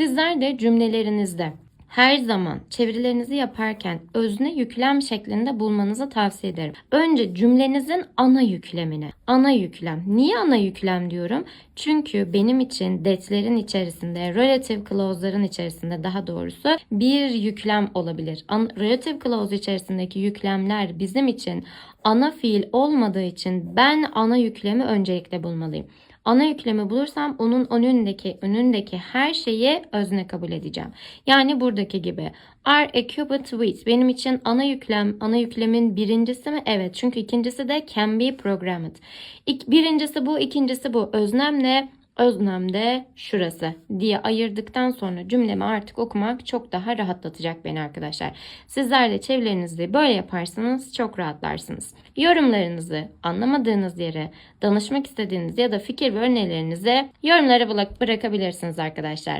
Sizler de cümlelerinizde her zaman çevirilerinizi yaparken özne yüklem şeklinde bulmanızı tavsiye ederim. Önce cümlenizin ana yüklemini. Ana yüklem. Niye ana yüklem diyorum? Çünkü benim için that'lerin içerisinde, relative clause'ların içerisinde daha doğrusu bir yüklem olabilir. An- relative clause içerisindeki yüklemler bizim için ana fiil olmadığı için ben ana yüklemi öncelikle bulmalıyım. Ana yüklemi bulursam onun önündeki önündeki her şeyi özne kabul edeceğim. Yani buradaki gibi are occupied with benim için ana yüklem ana yüklemin birincisi mi? Evet. Çünkü ikincisi de can be programmed. İk, birincisi bu, ikincisi bu. Öznem ne? Öznem şurası diye ayırdıktan sonra cümlemi artık okumak çok daha rahatlatacak beni arkadaşlar. Sizler de çevirilerinizi böyle yaparsanız çok rahatlarsınız. Yorumlarınızı, anlamadığınız yere, danışmak istediğiniz ya da fikir ve önerilerinizi yorumlara bırak- bırakabilirsiniz arkadaşlar.